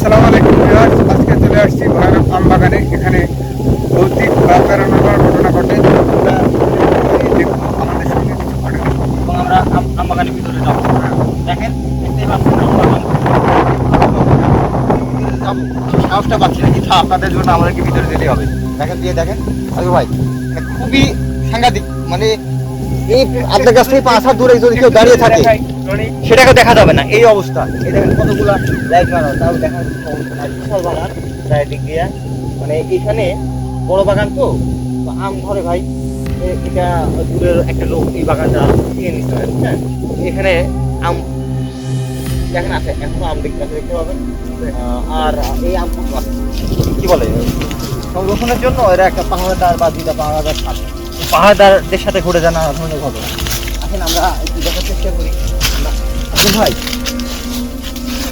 আসসালামু আলাইকুম ভিউয়ার্স। আজকে চলে আসছি ভয়ানক আম বাগানে এখানে ভৌতিক বা প্যারানর্মাল ঘটনা ঘটে। আমাদের ভিতরে দেখেন না আপনাদের জন্য আমাদেরকে ভিতরে যেতে হবে। দেখেন, দিয়ে দেখেন। আগে ভাই খুবই সাংঘাতিক মানে এই আপনার কাছ থেকে পাঁচ হাত দূরে যদি কেউ দাঁড়িয়ে থাকে সেটাকে দেখা যাবে না। এই অবস্থা। এই দেখেন কতগুলা লাইট মারা তাও নাই। বিশাল বাগান চারিদিক দিয়ে। মানে এখানে বড় বাগান তো আম ধরে ভাই। এটা দূরের একটা লোক এই বাগানটা কিনে নিতে হয় হ্যাঁ? এখানে আম দেখেন আছে এখনও আম দেখতে দেখতে পাবেন। আর এই আম কি বলে? সংরক্ষণের জন্য এরা একটা পাহাড়দার বা দুইটা পাহাড়দার থাকে পাহাড়দারদের সাথে ঘটে জানা ধরনের ঘটনা। এখন আমরা একটু দেখার চেষ্টা করি। আমরা আপনি ভাই?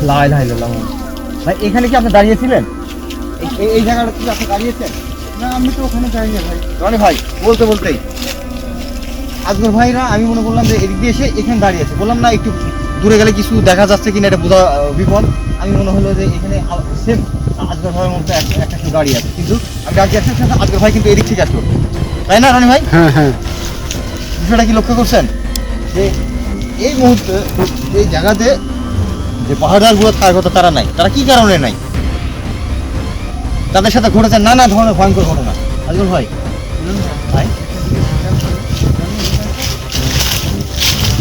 লাই লাই লাম ভাই এখানে কি আপনি দাঁড়িয়েছিলেন? এই- এই- এই জায়গাটা কি আপনি দাঁড়িয়েছেন? না আমি তো ওখানে যাইনি ভাই। রনি ভাই বলতে বলতেই। আজগর ভাইরা আমি মনে করলাম যে এদিক দিয়ে এসে এখানে দাঁড়িয়ে আছে বললাম না একটু দূরে গেলে কিছু দেখা যাচ্ছে কিনা এটা বোঝা বিপদ। আমি মনে হলো যে এখানে সেম আজগর ভাইয়ের মধ্যে একটা একটা কেউ দাঁড়িয়ে আছে। কিন্তু আমি আসতে আসতে আজগর ভাই কিন্তু এদিক থেকে আসলো। তাই না রনি ভাই? হ্যাঁ হ্যাঁ। বিষয়টা কি লক্ষ্য করছেন? যে এই মুহূর্তে এই জায়গাতে যে পাহাড়দারগুলো থাকার কথা তারা নাই তারা কি কারণে নাই? তাদের সাথে ঘটেছে নানা ধরনের ভয়ঙ্কর ঘটনা। আজগর ভাই। ভাই।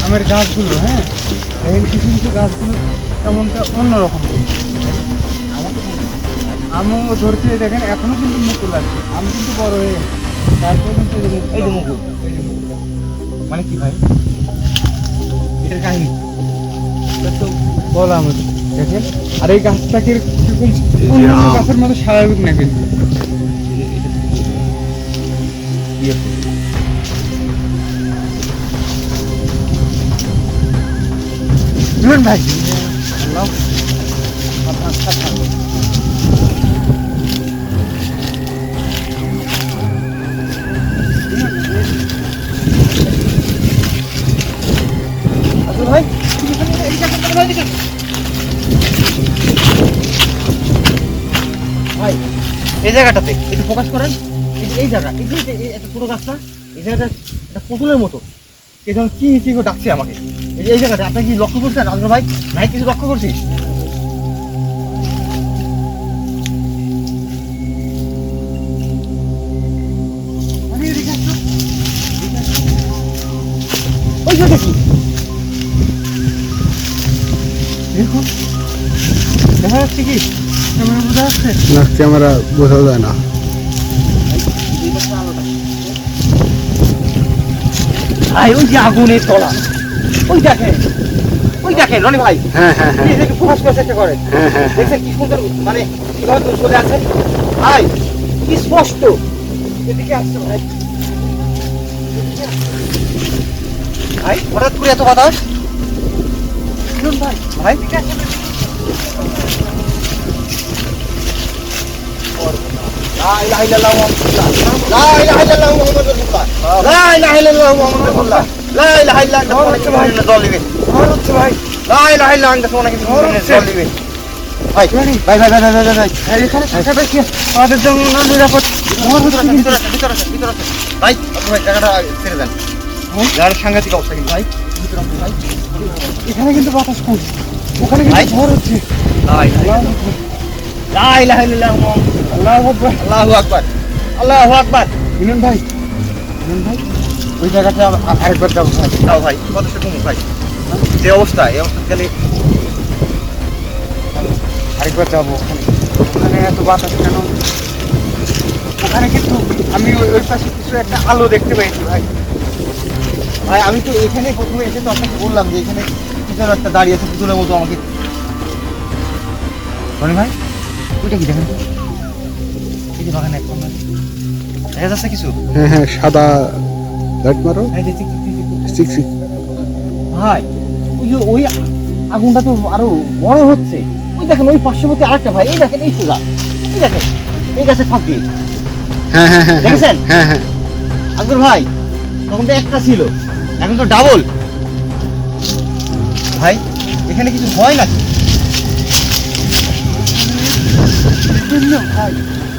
আমার গাছগুলো হ্যাঁ? এই কিছু কিছু গাছগুলো তেমনটা অন্যরকম। আমও ধরছে দেখেন এখনও কিন্তু মুকুল আছে। আম কিন্তু বড় হয়ে এই যে মুকুল। মানে কি ভাই? এটার কাহিনী। তো বললাম দেখেন? আর এই গাছটা কীরকম গাছের মতো স্বাভাবিক না কিন্তু ভাই। ভাই, এই জায়গাটাতে একটু ফোকাস করেন। এই জায়গা, এই যে একটা ছোট গাছটা, এই জায়গাটা একটা পুতুলের মতো। এই যেমন কি কি ডাকছে আমাকে। এই জায়গাটা, আপনি কি লক্ষ্য করছেন আজগর ভাই? নাই কিছু লক্ষ্য এদিকে ওই যে দেখি। দেখুন। দেখা যাচ্ছে কি? ক্যামেরা বোঝা যাচ্ছে? না ক্যামেরা বোঝা যায় না। ভাই ওই যে আগুনের তলা। ওই দেখেন। ওই দেখেন রনি ভাই। হ্যাঁ হ্যাঁ হ্যাঁ। ফোকাস করার চেষ্টা করেন। হ্যাঁ হ্যাঁ দেখছেন কি সুন্দর মানে কীভাবে তুমি চলে আসেন ভাই কি স্পষ্ট। এদিকে আসছে ভাই। ভাই হঠাৎ করে এত বাতাস? শুনুন ভাই। ভাই। আমাদের জন্য নিরাপদ। ভাই ভাই জায়গাটা ছেড়ে দেন। সাংঘাতিক অবস্থা কিন্তু। ভাই। ভিতরে ভাই। এখানে কিন্তু বাতাস কম। ওখানে। কিন্তু ঝড় হচ্ছে। আল্লাহ আকবার। আল্লাহু আকবার। বিনন ভাই। বিনন ভাই। ওই জায়গাটা আরেকবার যাব ভাই। যাও ভাই। কতটা কমুক ভাই? যে অবস্থা এই অবস্থা গেলে আরেকবার যাব ওখানে। এত বাতাস কেন? ওখানে কিন্তু আমি ওই ওই পাশে কিছু একটা আলো দেখতে পেয়েছি ভাই। ভাই আমি তো এখানে প্রথমে এসে তো আপনাকে বললাম যে এখানে কিছু একটা দাঁড়িয়ে আছে পুতুলের মতো আমাকে। রনি ভাই ওইটা কি দেখেন? এই যে বাগানে এখন দেখা যাচ্ছে কিছু? হ্যাঁ হ্যাঁ সাদা লাইট মারো। ভাই ওই ওই আগুনটা তো আরও বড় হচ্ছে। ওই দেখেন ওই পার্শ্ববর্তী আরেকটা ভাই এই দেখেন এই সোজা এই দেখেন এই গাছে ফাঁকি হ্যাঁ হ্যাঁ হ্যাঁ দেখেছেন? হ্যাঁ হ্যাঁ। আকবর ভাই তখন তো একটা ছিল। এখন তো ডাবল ভাই এখানে কিছু হয় নাকি? বিভিন্ন ভাই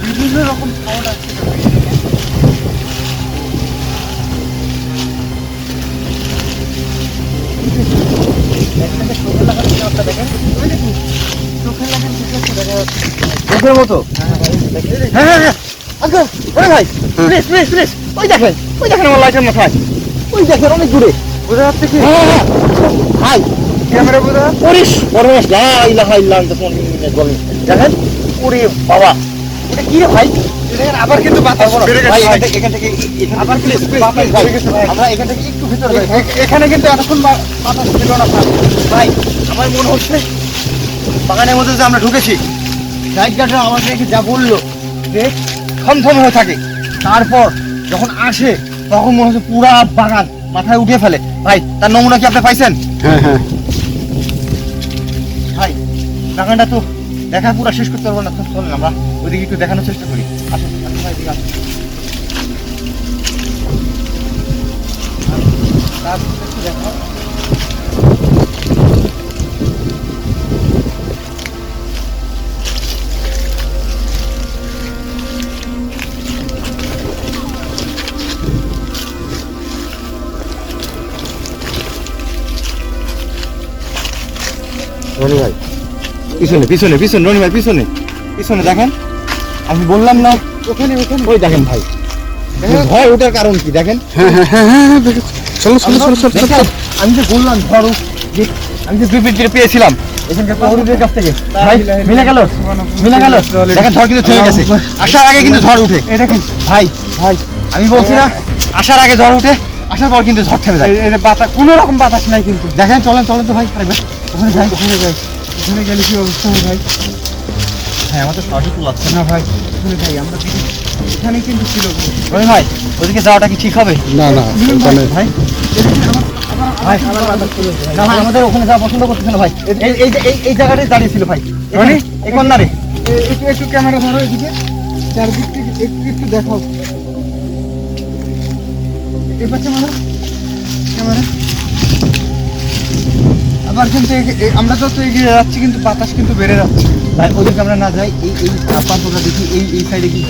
বিভিন্ন রকম লাগান আছে। দেখা চোখের মতো? হ্যাঁ হ্যাঁ হ্যাঁ। ভাই প্লিজ প্লিজ প্লিজ। ওই দেখেন। ওই দেখেন আমার লাইটের মাথায়। ওই দেখেন অনেক দূরে। বোঝা যাচ্ছে কি? হ্যাঁ হ্যাঁ ভাই ক্যামেরা বোঝা? পরিস পরমেশ ইলাহা দেখেন ওরে বাবা। এটা কি রে ভাই? আবার কিন্তু বাতাস বেড়ে গেছে। ভাই ভাই। এখান থেকে আবার বেড়ে গেছে। আমরা এখান থেকে একটু ভিতরে এখানে কিন্তু এতক্ষণ বা- বাতাস ছিল না ভাই। আমার মনে হচ্ছে বাগানের মধ্যে যে আমরা ঢুকেছি নাইট গার্ডরা আমাদেরকে যা বলল যে থমথম হয়ে থাকে। তারপর যখন আসে তখন মনে হচ্ছে পুরা বাগান মাথায় উঠে ফেলে। ভাই তার নমুনা কি আপনি পাইছেন? হ্যাঁ হ্যাঁ। ভাই বাগানটা তো দেখা পুরো শেষ করতে পারব না। তো চলেন আমরা ওইদিকে একটু দেখানোর চেষ্টা করি। আসুন আসুন ভাই এদিকে আসুন। তার একটু দেখাও। রনি ভাই। পিছনে পিছনে পিছনে রনি ভাই পিছনে। পিছনে দেখেন। আমি বললাম না ওখানে ওখানে। ওই দেখেন ভাই। ভয় ওটার কারণ কি দেখেন? হ্যাঁ হ্যাঁ হ্যাঁ হ্যাঁ চলো চলো চলো চলো আমি যে বললাম উঠ- যে আমি যে বিবৃতিটা পেয়েছিলাম এখানকার প্রহরীদের কাছ থেকে। ভাই মিলে গেল? মিলে গেল? দেখেন ঝড় কিন্তু থেমে গেছে। আসার আগে কিন্তু ঝড় উঠে। এই দেখেন। ভাই ভাই আমি বলছি না আসার আগে ঝড় উঠে আসার পর কিন্তু ঝড় থেমে যায়। বাতাস কোনো রকম বাতাস নাই কিন্তু। দেখেন চলেন চলেন তো ভাই। ওখানে যাই ওখানে যাই। ওখানে গেলে কি অবস্থা হবে ভাই? হ্যাঁ আমার তো সঠিক লাগছে। না ভাই ওখানে যাই আমরা দেখি এখানেই কিন্তু ছিল রনি ভাই ওদিকে যাওয়াটা কি ঠিক হবে? না না ওখানে ভাই। ভাই না ভাই আমাদের ওখানে যাওয়া পছন্দ করতেছে না ভাই। এই এই এই জায়গাটাই দাঁড়িয়ে ছিল ভাই। রনি? এই কর্নারে এ- একটু একটু ক্যামেরা ধরো এদিকে। চারদিক থেকে একটু একটু দেখাও। এ পাচ্ছে মানে ক্যামেরা। আবার কিন্তু আমরা যত এগিয়ে যাচ্ছি কিন্তু বাতাস কিন্তু বেড়ে যাচ্ছে। ভাই, ওদিকে আমরা না যাই, এই এই পাথরটা দেখি, এই এই সাইডে কি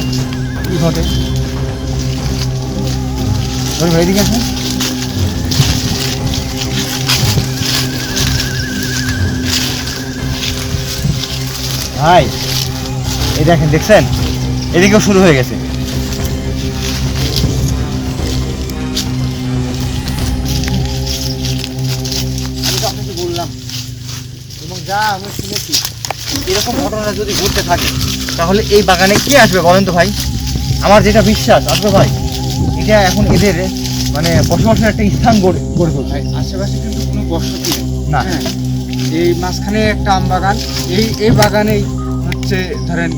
কি ঘটে? ভাই, এদিকে আসুন ভাই, এই দেখেন, দেখছেন? এদিকেও শুরু হয়ে গেছে। যা আমি শুনেছি। এরকম ঘটনা যদি ঘটতে থাকে তাহলে এই বাগানে কে আসবে বলেন তো ভাই? আমার যেটা বিশ্বাস আসবে ভাই এটা এখন এদের মানে বসবাসের একটা স্থান গড়ে গড়ে তুলছে। আশেপাশে কিন্তু কোনো বসতি না। হ্যাঁ এই মাঝখানে একটা আম বাগান এই এই বাগানেই হচ্ছে ধরেন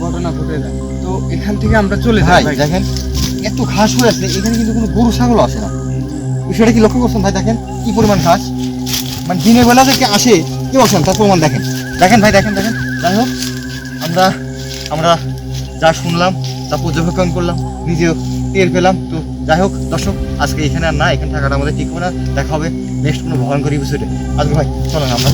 ঘটনা ঘটে যায়। তো এখান থেকে আমরা চলে যাই দেখেন এত ঘাস হয়ে আছে এখানে কিন্তু কোনো গরু ছাগল আসে না। বিষয়টা কি লক্ষ্য করছেন ভাই দেখেন কি পরিমাণ ঘাস? মানে দিনের বেলা থেকে আসে, কেউ বলছেন তার প্রমাণ দেখেন। দেখেন ভাই, দেখেন দেখেন। যাই হোক, আমরা আমরা যা শুনলাম তা পর্যবেক্ষণ করলাম, নিজেও টের পেলাম। তো যাই হোক, দর্শক, আজকে এখানে আর না, এখানে থাকাটা আমাদের ঠিক হবে না। দেখা হবে নেক্সট কোনো ভয়ঙ্কর বিষয়টা আজকে ভাই, চলেন আমরা।